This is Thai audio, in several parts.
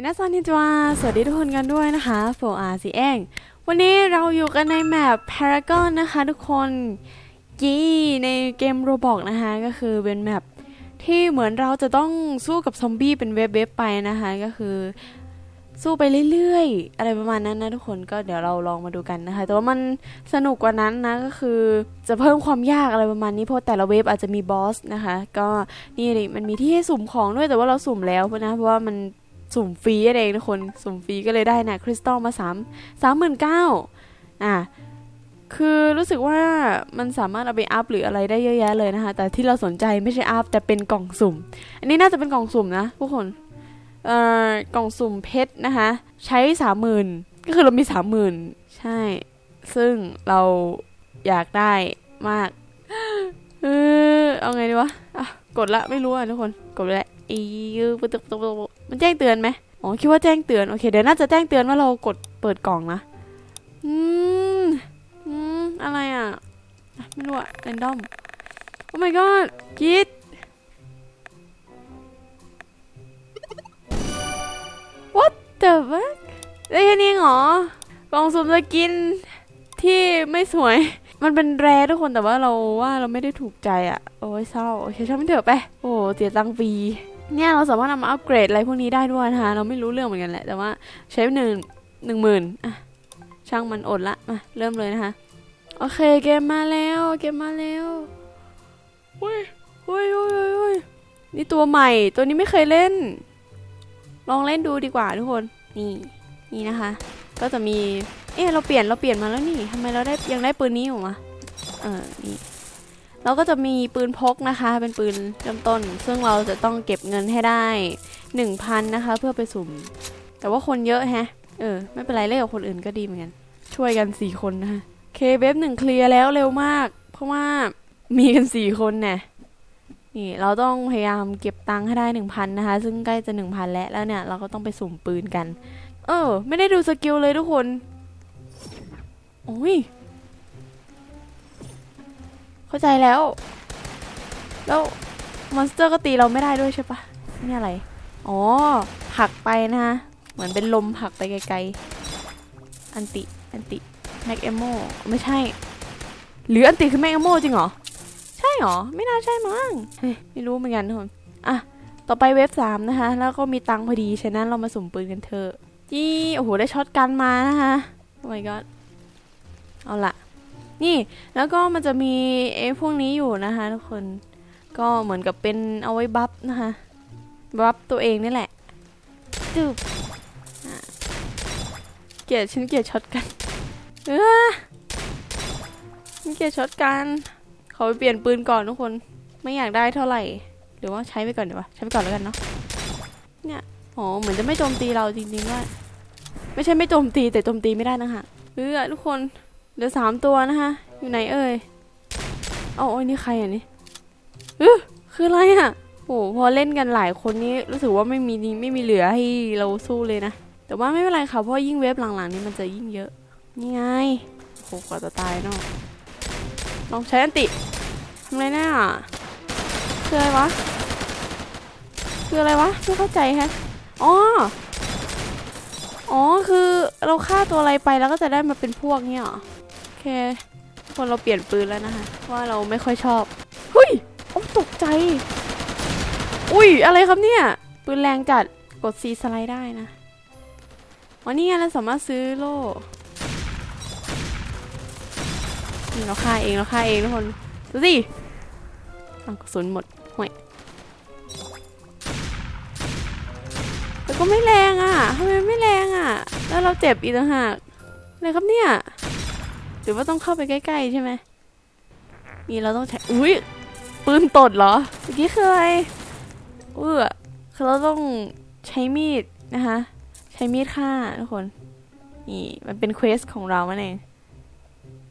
มินาซานิจวาสวัสดีทุกคนกันด้วยนะคะโฟอาซีเองวันนี้เราอยู่กันในแมป Paragon นะคะทุกคนยี่ในเกมโรบอกนะคะก็คือเป็นแมปที่เหมือนเราจะต้องสู้กับซอมบี้เป็นเว็บๆไปนะคะก็คือสู้ไปเรื่อยๆ อะไรประมาณนั้นนะทุกคนก็เดี๋ยวเราลองมาดูกันนะคะ แต่ว่ามันสนุกกว่านั้นนะก็คือจะเพิ่มความยากอะไรประมาณนี้เพราะแต่ละเว็บอาจจะมีบอสนะคะ ก็นี่เลยมันมีที่ให้สุ่มของด้วยแต่ว่าเราสุ่มแล้วนะเพราะว่ามัน สุ่มฟรีนั่นเองทุกคน สุ่มฟรีก็เลยได้นะคริสตัลมาสามสามหมื่นเก้าอะคือรู้สึกว่ามันสามารถเอาไปอัพหรืออะไรได้เยอะแยะเลยนะคะ แต่ที่เราสนใจไม่ใช่อัพแต่เป็นกล่องสุ่ม อันนี้น่าจะเป็นกล่องสุ่มนะทุกคน เอ่อ กล่องสุ่มเพชรนะคะ ใช้สามหมื่นก็คือเรามีสามหมื่นใช่ ซึ่งเราอยากได้มาก เออเอาไงดีวะ อะ กดละไม่รู้อะทุกคน กดไปแล้ว อีปึ๊บปึ๊บปึ๊บมันแจ้งเตือนไหมอ๋อคิดว่าแจ้งเตือนโอเคเดี๋ยวน่าจะแจ้งเตือนว่าเรากดเปิดกล่องนะอืมอืมอะไรอะไม่รู้อะ r รนดอมโอ้ my god คิด what the fuck ได้แค่นี้เหรอกล่องสุ่มสกินที่ไม่สวย มันเป็นแรทุกคนแต่ว่าเราว่าเราไม่ได้ถูกใจอะ่ะ โอ้ยเศร้า โอเคช่างมันเถอะไป โอ้เสียตังค์ฟรี เนี่ยเราสามารถนำมาอัปเกรดอะไรพวกนี้ได้ด้วยนะคะ เราไม่รู้เรื่องเหมือนกันแหละ แต่ว่าใช้หนึ่งหนึ่งหมื่นอะช่างมันอดละมาเริ่มเลยนะคะ โอเคเกมมาแล้วเกมมาแล้วเฮ้ยเฮ้ยเฮ้ยเฮ้ยเฮ้ยนี่ตัวใหม่ตัวนี้ไม่เคยเล่น ลองเล่นดูดีกว่าทุกคนนี่นี่นะคะ ก็จะมี เอ๊ะเราเปลี่ยนเราเปลี่ยนมาแล้วนี่ทำไมเราได้ยังได้ปืนนี้อยู่มะเออนี่ เราก็จะมีปืนพกนะคะ เป็นปืนเริ่มต้น ซึ่งเราจะต้องเก็บเงินให้ได้หนึ่งพันนะคะ เพื่อไปสุ่ม แต่ว่าคนเยอะแฮะ เออ ไม่เป็นไรเล่นกับคนอื่นก็ดีเหมือนกัน ช่วยกันสี่คนนะคะเคเว็บหนึ่งเคลียร์แล้วเร็วมาก เพราะว่ามีกันสี่คนเนี่ยนี่เราต้องพยายามเก็บตังค์ให้ได้หนึ่งพันนะคะ ซึ่งใกล้จะหนึ่งพันแล้วแล้วเนี่ย เราก็ต้องไปสุ่มปืนกัน เออ ไม่ได้ดูสกิลเลยทุกคน โอ้ย เข้าใจแล้ว แล้วมอนสเตอร์ก็ตีเราไม่ได้ด้วยใช่ปะนี่อะไร อ๋อผลักไปนะเหมือนเป็นลมผลักไปไกลๆ อันติ อันติ แม็กเอโมไม่ใช่ หรืออันติคือแม็กเอโมจริงเหรอ ใช่เหรอ ไม่น่าใช่มั้งไม่รู้เหมือนกันทุกคนอะ ต่อไปเว็บสามนะคะ แล้วก็มีตังพอดี ฉะนั้นเรามาสุ่มปืนกันเถอะจี้โอ้โห ได้ช็อตกันมานะคะ โอ้ my god เอาละ นี่แล้วก็มันจะมีไอ้พวกนี้อยู่นะคะทุกคนก็เหมือนกับเป็นเอาไว้บัฟนะคะบัฟตัวเองนี่แหละจึบอะเกลียดฉันเกลียดช็อตกันเออฉันเกลียดช็อตกันขอไปเปลี่ยนปืนก่อนทุกคนไม่อยากได้เท่าไหร่ หรือว่าใช้ไปก่อนเดี๋ยววะใช้ไปก่อนแล้วกันเนาะเนี่ยอ๋อเหมือนจะไม่โจมตีเราจริงๆว่าไม่ใช่ไม่โจมตีแต่โจมตีไม่ได้นะคะเออทุกคน เหลือสามตัวนะคะอยู่ไหนเอ่ยเอาโอ้ยนี่ใครอะนี่เออคืออะไรอะโอ้พอเล่นกันหลายคนนี้รู้สึกว่าไม่มีไม่มีเหลือให้เราสู้เลยนะ แต่ว่าไม่เป็นไรค่ะเพราะยิ่งเว็บหลังๆนี้มันจะยิ่งเยอะนี่ไงโหกว่าจะตายเนาะลองใช้อันติทำไรเนี่ยคืออะไรวะคืออะไรวะไม่เข้าใจแฮะอ๋ออ๋อคือเราฆ่าตัวอะไรไปแล้วก็จะได้มาเป็นพวกเนี่ยเหรอโอ เค คนเราเปลี่ยนปืนแล้วนะคะ ว่าเราไม่ค่อยชอบเฮ้ยอ้ตกใจ อุ้ย อะไรครับเนี่ย ปืนแรงจัดกดซีสไลด์ได้นะอ๋อนี่ไงเราสามารถซื้อโล่นี่เราฆ่าเองเราฆ่าเองทุกคนดูสิอ้ากระสุนหมดห่วยแต่ก็ไม่แรงอะทำไมไม่แรงอะ แล้วเราเจ็บอีกต่างหากอะไรครับเนี่ย รือว่าต้องเข้าไปใกล้ๆใช่ไหมนี่เราต้องใช้ อุ้ยปืนตดเหรอเมื่อกี้คืออะไรเออคือเราต้องใช้มีดนะคะ ใช้มีดฆ่าทุกคน นี่มันเป็นเควสของเราเอง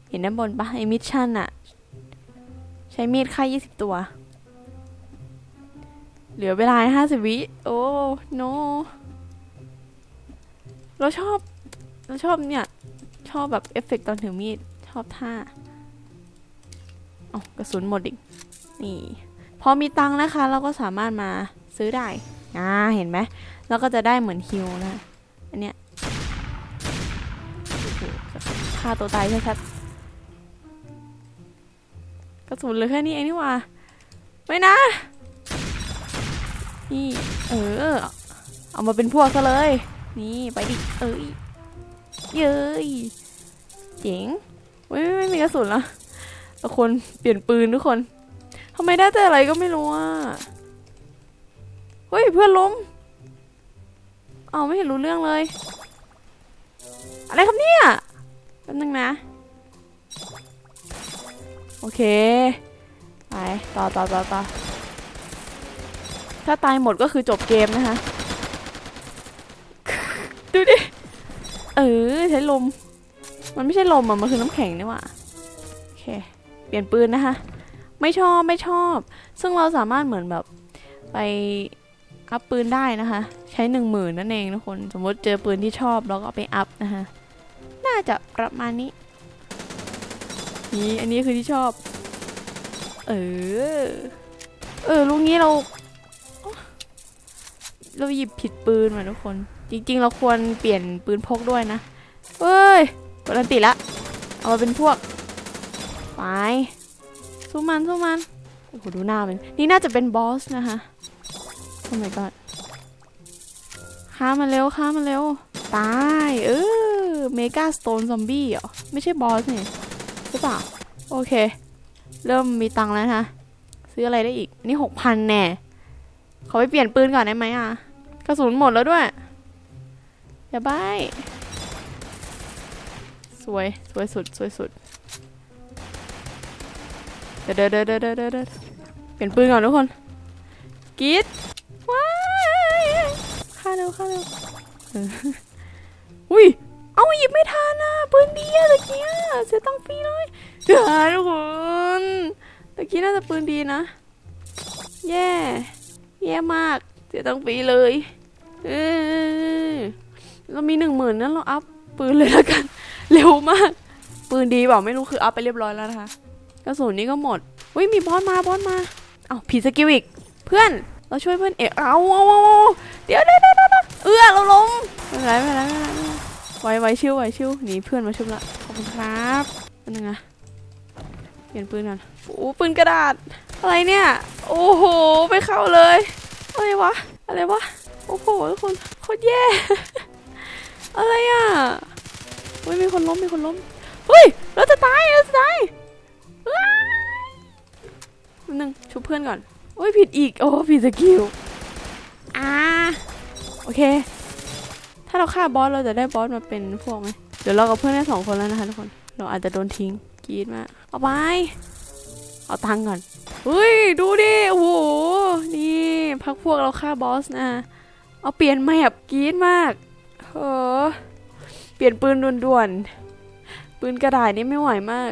เห็นด้านบนปะไอมิชชั่นอะใช้มีดฆ่า20ตัว เหลือเวลาห้าสิบวิ โอ้โน เราชอบ เราชอบเนี่ย ชอบแบบเอฟเฟกต์ตอนถือมีด ชอบท่าอ๋อกระสุนหมดอีก นี่ พอมีตังค์นะคะ เราก็สามารถมาซื้อได้อ่าเห็นไหมแล้วก็จะได้เหมือนฮิวนะ อันเนี้ยฆ่าตัวตายชัดๆกระสุนเหลือแค่นี้เองนี่ว่าไม่นะ นี่ เออ เอามาเป็นพวกซะเลย นี่ ไปดิ เอ้ย เย้ยเจ๋ง เว้ยไม่มีกระสุนละทุกคนเปลี่ยนปืนทุกคนทำไมได้แต่อะไรก็ไม่รู้อะเฮ้ยเพื่อนล้มเอาไม่เห็นรู้เรื่องเลย อะไรครับเนี่ยแป๊บนึงนะ โอเค ไป ต่อต่อต่อต่อถ้าตายหมดก็คือจบเกมนะคะ ดูดิ เออ ใช้ลม มันไม่ใช่ลมอะมันคือน้ำแข็งนี่หว่าโอเค เปลี่ยนปืนนะคะ ไม่ชอบไม่ชอบ ซึ่งเราสามารถเหมือนแบบไปอัพปืนได้นะคะ ใช้หนึ่งหมื่นนั่นเองทุกคน สมมติเจอปืนที่ชอบเราก็ไปอัพนะคะ น่าจะประมาณนี้ นี่อันนี้คือที่ชอบ เออ เออลูกนี้เรา เราหยิบผิดปืนมาทุกคน จริง ๆ เราควรเปลี่ยนปืนพกด้วยนะเฮ้ย กดอันติละ เอามาเป็นพวกไปสู้มันสู้มัน โอ้โหดูหน้ามัน นี่น่าจะเป็นบอสนะคะโอ้ my god ฆ่ามันเร็วฆ่ามันเร็ว ตาย เออเมกาสโตนซอมบี้เหรอ ไม่ใช่บอสนี่ยใช่เปล่า โอเค เริ่มมีตังค์แล้วนะซื้ออะไรได้อีก นี่หกพันแน่ ขอไปเปลี่ยนปืนก่อนได้ไหมอะ กระสุนหมดแล้วด้วย อย่าบ้าย วย สวยสุด สวยสุด เดี๋ยวเดี๋ยวเดี๋ยวเดี๋ยวเดี๋ยวเดเปลี่ยนปืนก่อนทุกคนกีดว้ายฆ่าเร็วฆ่าเร็วอออุ้ย เอาหยิบไม่ทันอะปืนดีอะตะกี้อะเสียตังค์ฟรีเลยเดี๋ยวทุกคนตะกี้น่าจะปืนดีนะ แย่ แย่มาก เสียตังค์ฟรีเลย เออเรามีหนึ่งหมื่นนั้นเราอัพปืนเลยแล้วกัน เร็วมาก ปืนดีเปล่าไม่รู้คืออัพไปเรียบร้อยแล้วนะคะกระสุนนี้ก็หมดอุ้ยมีบอสมาบอสมาเอาผิดสกิลอีกเพื่อนเราช่วยเพื่อนเอเอาเอาเอาเดี๋ยวเดี๋ยวเดี๋ยวเอื้อเราล้มไม่เป็นไรไม่เป็นไรไม่เป็นไรไม่เป็นไวไวชิวไวชิวหนีเพื่อนมาชุบละขอบคุณครับอันนึงเปลี่ยนปืนก่อนโอ้ปืนกระดาษ อะไรเนี่ย โอ้โหไปเข้าเลย อะไรวะ อะไรวะ โอ้โหทุกคนโคตรแย่ อะไรอะ เฮ้ยมีคนล้มมีคนล้มเฮ้ยเราจะตายเราจะตายว้ายแป๊บนึงชุบเพื่อนก่อนโอ้ยผิดอีกโอ้ผิดสกิลอ่าโอเค ถ้าเราฆ่าบอสเราจะได้บอสมาเป็นพวกไหมเดี๋ยวเรากับเพื่อนได้สองคนแล้วนะคะทุกคนเราอาจจะโดนทิ้งกรีดมากเอาไปเอาตังก่อนเฮ้ยดูดิโอ้โหนี่พักพวกเราฆ่าบอสนะ เอาเปลี่ยนแมปกรีดมากโอ้ เปลี่ยนปืนด่วนๆ ปืนกระดาษนี่ไม่ไหวมาก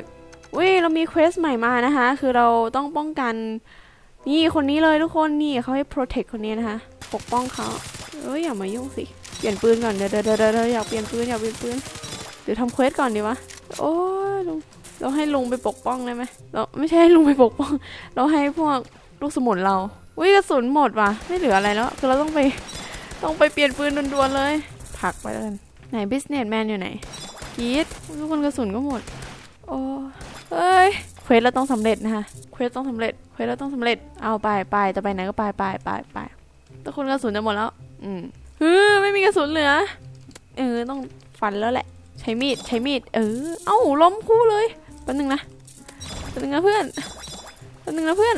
เว้ยเรามีเควสใหม่มานะคะ คือเราต้องป้องกัน นี่คนนี้เลยทุกคนนี่เขาให้ protect คนนี้นะคะ ปกป้องเขาเอ้ยอย่ามายุ่งสิ เปลี่ยนปืนก่อนเดี๋ยวเดี๋ยวเดี๋ยวเดี๋ยวอยากเปลี่ยนปืนอยากเปลี่ยนปืนเดี๋ยวทำเควสก่อนดีวะ โอ้ยลุงเราให้ลุงไปปกป้องได้ไหมเราไม่ใช่ให้ลุงไปปกป้อง เราให้พวกลูกสมุนเราอุ้ยกระสุนหมดว่ะ ไม่เหลืออะไรแล้ว คือเราต้องไปต้องไปเปลี่ยนปืนด่วนๆเลย ผักไปแล้วกัน ไหน businessman อยู่ไหนกีดทุกคนกระสุนก็หมด โอ้เอ้ยเควสเราต้องสำเร็จนะคะเควสต้องสำเร็จเควสเราต้องสำเร็จเอาไปไปจะไปไหนก็ไปไปไปไปทุกคนกระสุนจะหมดแล้ว อืมเฮ้ยไม่มีกระสุนเหลือเออต้องฟันแล้วแหละ ใช้มีดใช้มีดเออเอ้าล้มคู่เลยแป๊บนึงนะแป๊บนึงนะเพื่อนแป๊บนึงนะเพื่อน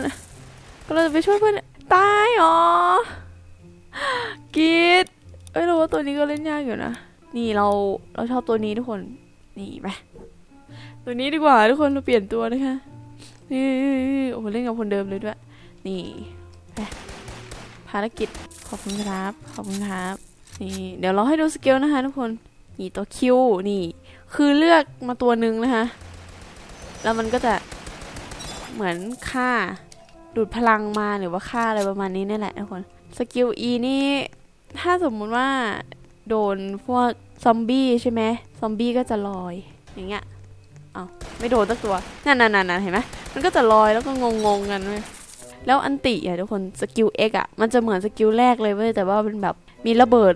ก็เราจะไปช่วยเพื่อนตายอ๋อกีดเอ้ยเราว่าตัวนี้ก็เล่นยากอยู่นะ นี่เราเราชอบตัวนี้ทุกคน นี่ไปตัวนี้ดีกว่าทุกคนเราเปลี่ยนตัวนะคะนี่โอ้โหเล่นกับคนเดิมเลยด้วย นี่ไปภารกิจขอบคุณครับขอบคุณครับนี่เดี๋ยวเราให้ดูสเกลนะคะทุกคนนี่ตัวคิวนี่ คือเลือกมาตัวหนึ่งนะคะแล้วมันก็จะเหมือนค่าดูดพลังมาหรือว่าค่าอะไรประมาณนี้นี่แหละทุกคนสกิล E นี่ถ้าสมมุติว่า โดนพวกซอมบี้ใช่ไหมซอมบี้ก็จะลอยอย่างเงี้ยเอาไม่โดนสักตัวนั่นนั่นเห็นไหมมันก็จะลอยแล้วก็งงงๆกันเว้ยแล้วอันติอะทุกคนสกิล X อะมันจะเหมือนสกิลแรกเลยเว้ยแต่ว่าเป็นแบบมีระเบิด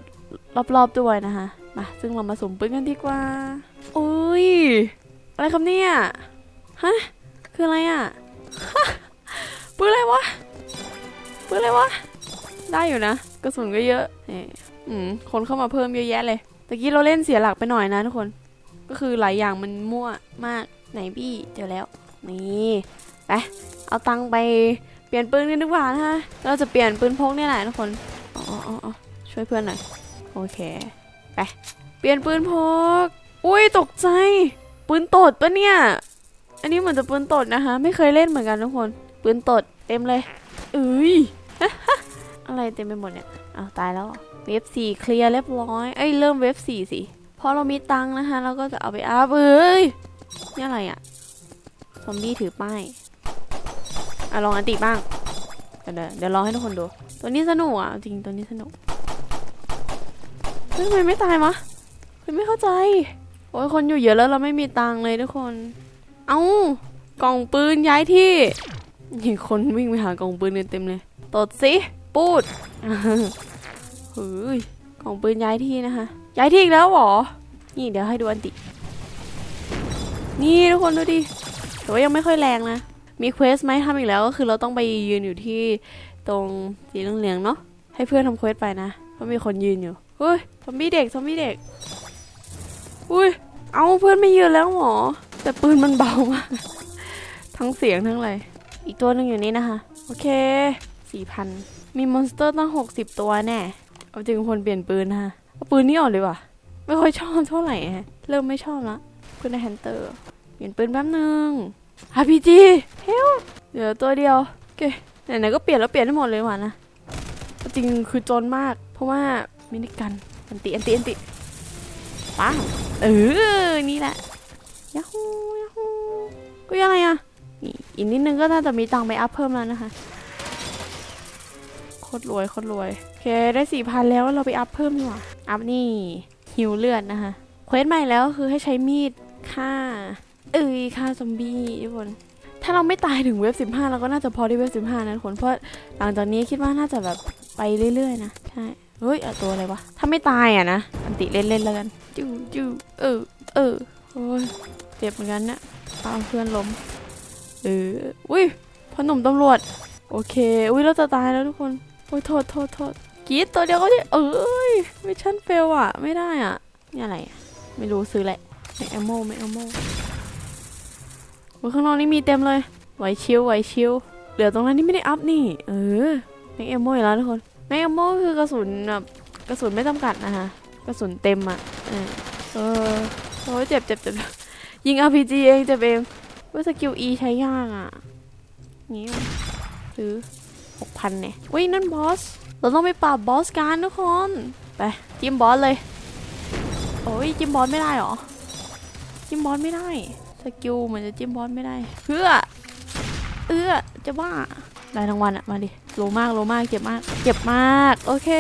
รอบๆด้วยนะคะมาซึ่งเรามาสมปืนกันดีกว่าอุ้ยอะไรครับเนี่ยฮะคืออะไรอะปืนอะไรวะปืนอะไรวะได้อยู่นะกระสุนก็เยอะนี่ อืมคนเข้ามาเพิ่มเยอะแยะเลยตะกี้เราเล่นเสียหลักไปหน่อยนะทุกคน ก็คือหลายอย่างมันมั่วมากไหนบี้เจอแล้ว นี่ไปเอาตังค์ไปเปลี่ยนปืนกันดีกว่านะคะเราจะเปลี่ยนปืนพกเนี่ยแหละทุกคนอ๋ออ๋ออ๋อช่วยเพื่อนหน่อยโอเคไปเปลี่ยนปืนพกอุ้ยตกใจ ปืนตดปะเนี่ย อันนี้เหมือนจะปืนตดนะคะ ไม่เคยเล่นเหมือนกันทุกคน ปืนตดเต็มเลยเอ้ยอะไรเต็มไปหมดเนี่ยอ้าวตายแล้ว เหรอเวฟสี่เคลียร์เรียบร้อย เอ้ยเริ่มเวฟสี่สิพอเรามีตังค์นะคะ เราก็จะเอาไปอัพเอ้ย นี่อะไรอะซอมบี้ถือป้าย อะลองอันติบ้าง เดี๋ยวเดี๋ยวเดี๋ยวลองให้ทุกคนดู ตัวนี้สนุกอะ จริงตัวนี้สนุกเฮ้ยทำไมไม่ตายวะเฮ้ยไม่เข้าใจ โอ้ยคนอยู่เยอะแล้วเราไม่มีตังค์เลยทุกคน เอ้ากล่องปืนย้ายที่นี่คนวิ่งไปหากล่องปืนเต็มเลย ตดสิ ปูด เฮ้ยกล่องปืนย้ายที่นะคะ ย้ายที่อีกแล้วหรอ นี่เดี๋ยวให้ดูอันติ นี่ทุกคนดูดิ แต่ว่ายังไม่ค่อยแรงนะ มีเควสไหมทำอีกแล้วก็คือเราต้องไปยืนอยู่ที่ตรงสีเหลืองๆเนาะ ให้เพื่อนทำเควสไปนะ เพราะมีคนยืนอยู่เฮ้ย ซอมบี้เด็ก ซอมบี้เด็ก อุ้ย เอาเพื่อนไม่ยืนแล้วหรอ แต่ปืนมันเบามาก ทั้งเสียงทั้งอะไร อีกตัวหนึ่งอยู่นี่นะคะ โอเคสี่พัน มีมอนสเตอร์ตั้งหกสิบตัวแน่ เอาจริงคนเปลี่ยนปืนนะคะเอาปืนนี่ออกเลยว่ะ ไม่ค่อยชอบเท่าไหร่ฮะ เริ่มไม่ชอบละปืนในแฮนเตอร์ เปลี่ยนปืนแป๊บนึง RPG เฮลเหลือตัวเดียวโอเคไหนๆก็เปลี่ยนแล้วเปลี่ยนได้หมดเลยว่ะนะจริงคือจนมาก เพราะว่ามินิกันอันติอันติอันติป้างเออ นี่แหละยาฮูยาฮูก็ยังไงอะนี่อีกนิดนึงก็น่าจะมีตังค์ไปอัพเพิ่มแล้วนะคะ ตรรวยโคตรรวย โอเค ได้สี่พันแล้วเราไปอัพเพิ่มดีกว่า อัพนี่ฮิวเลือดนะคะเควสใหม่แล้วคือให้ใช้มีดฆ่า เอ้ยฆ่าซอมบี้ทุกคนถ้าเราไม่ตายถึงเว็บ 15 เราก็น่าจะพอที่เว็บ 15นะทุกคนเพราะหลังจากนี้คิดว่าน่าจะแบบไปเรื่อยๆนะใช่เฮ้ยตัวอะไรวะถ้าไม่ตายอะนะอันติเล่นๆแล้วกันจู้จู้เออเออโอ้ยเจ็บเหมือนกันเนะเอาเพื่อนล้มเอออุ้ยพ่อหนุ่มตำรวจ โอเค อุ้ยเราจะตายแล้วทุกคน อ้ยโทษโทษโทษกีดตัวเดียวก็ได้เอ้ยมิชชั่นเฟลอะไม่ได้อะนี่อะไรไม่รู้ซื้อแหละไม่แอมโมไม่แอมโมข้างนอกนี่มีเต็มเลยไหวชิวไหวชิวเหลือตรงนั้นนี่ไม่ได้อัพนี่ เออแม็กแอมโมอีกแล้วทุกคนแม็กแอมโมคือกระสุนแบบกระสุนไม่จำกัดนะคะกระสุนเต็มอะเออเออโอ้ยเจ็บเจ็บเจ็บยิง RPG เองเจ็บเองว่าสกิล E ใช้ยากอะงี้ซื้อ หกพันเนี่ยเว้ยนั่นบอส เราต้องไปปราบบอสกันทุกคน ไปจิ้มบอสเลย โอ้ยจิ้มบอสไม่ได้หรอ จิ้มบอสไม่ได้ สกิลเหมือนจะจิ้มบอสไม่ได้ เพื่อ เอื้อจะบ้าได้ทั้งวันอะมาดิโลมากโลมากเจ็บมาก เจ็บมาก โอเค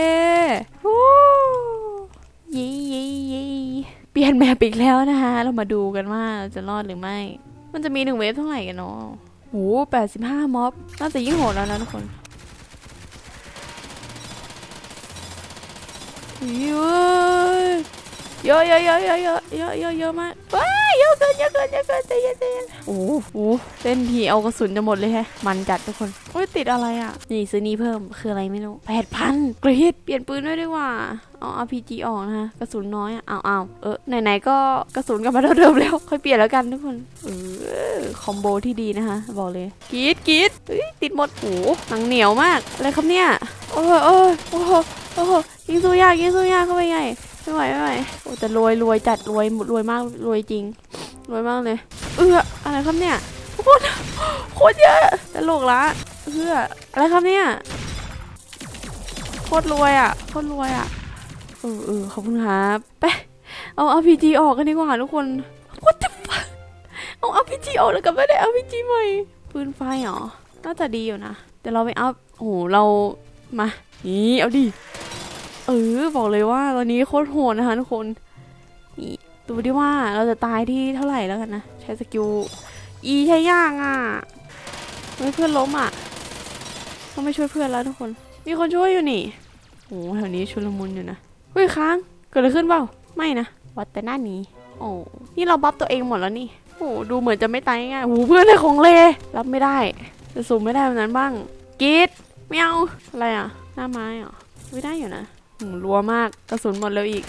ฮู้ยี่ยี่ยี่เปลี่ยนแมปอีกแล้วนะคะ เรามาดูกันว่าจะรอดหรือไม่ มันจะมีหนึ่งเวฟเท่าไหร่กันเนาะโอ้แปดสิบห้าม็อบ น่าจะยิ่งโหดแล้วนะทุกคน เยอะเยอะเยอะเยอะเยอะเยอะเยอะเยอะเยอะมากว้าเยอะเกินเยอะเกินเยอะเกินใจเย็นใจเย็นโอ้โหเล่นทีเอากระสุนจะหมดเลยแฮะมันจัดทุกคนโอ้ยติดอะไรอะ นี่ซื้อนี้เพิ่มคืออะไรไม่รู้แปดพันกรีดเปลี่ยนปืนด้วยดีกว่าเอา RPG ออกนะคะกระสุนน้อยอะเอาเอาเออไหนๆก็กระสุนกลับมาเท่าเดิมแล้วค่อยเปลี่ยนแล้วกันทุกคนเออคอมโบที่ดีนะคะ บอกเลยกรีดกรีดเฮ้ยติดหมดโอ้โหหนังเหนียวมากอะไรครับเนี่ยโอ้ยโอ้ยโอ้ โอ้โหยิงสู้ยากยิงสู้ยากเข้าไปไงไม่ไหวไม่ไหวโอ้แต่รวยรวยจัดรวยรวยมากรวยจริงรวยมากเลย เอออะไรครับเนี่ยโคตรโคตรเยอะตลกละเอออะไรครับเนี่ยโคตรรวยอะโคตรรวยอะเออเออขอบคุณครับไปเอา RPG ออกกันดีกว่าทุกคน What the fuck เอา RPG ออกแล้วก็ไม่ได้ RPG ใหม่ปืนไฟเหรอน่าจะดีอยู่นะเดี๋ยวเราไปอัพโอ้โหเรามานี่เอาดิ เออบอกเลยว่าตอนนี้โคตรโหดนะคะทุกคนนี่ดูดิว่าเราจะตายที่เท่าไหร่แล้วกันนะ ใช้สกิล E ใช้ยากอะเฮ้ยเพื่อนล้มอะต้องไม่ช่วยเพื่อนแล้วทุกคน มีคนช่วยอยู่นี่โอ้แถวนี้ชุลมุนอยู่นะเฮ้ยค้างเกิดอะไรขึ้นเปล่าไม่นะวัดแต่หน้านี้โอ้นี่เราบัฟตัวเองหมดแล้วนี่โอ้ดูเหมือนจะไม่ตายง่ายๆโอ้เพื่อนได้ของเลรับไม่ได้จะสูมไม่ได้แบบนั้นบ้างกรีดไม่เอาอะไรอะหน้าไม้เหรอไม่ได้อยู่นะหืม รัวมากกระสุนหมดแล้วอีก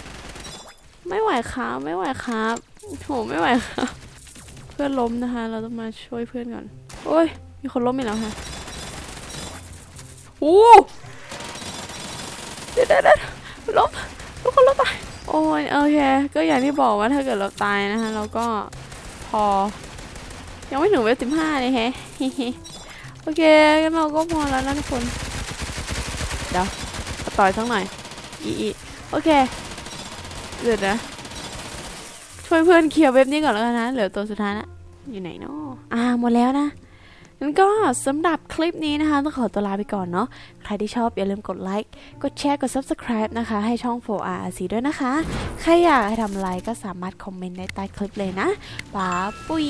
ไม่ไหวครับไม่ไหวครับโหไม่ไหวครับ เพื่อนล้มนะคะ เราต้องมาช่วยเพื่อนก่อนโอ้ยมีคนล้มอีกแล้วค่ะโอ้เดี๋ยวเดี๋ยวเดี๋ยวล้มทุกคนล้มตายโอ้ยโอเคก็อย่างที่บอกว่าถ้าเกิดเราตายนะคะเราก็พอ ยังไม่ถึงเวลสิบห้าเลยแฮะโอเคงั้นเราก็พอแล้วนะทุกคน เดี๋ยวมาต่อยสักหน่อย อีอีโอเคเดี๋ยวนะช่วยเพื่อนเคลียร์เว็บนี้ก่อนแล้วกันนะเหลือตัวสุดท้ายละอยู่ไหนเนาะอ่าหมดแล้วนะงั้นก็สำหรับคลิปนี้นะคะต้องขอตัวลาไปก่อนเนาะใครที่ชอบอย่าลืมกดไลค์กดแชร์กด Subscribe นะคะ ให้ช่อง 4RC ด้วยนะคะ ใครอยากให้ทำอะไรก็สามารถคอมเมนต์ในใต้คลิปเลยนะป๋าปุย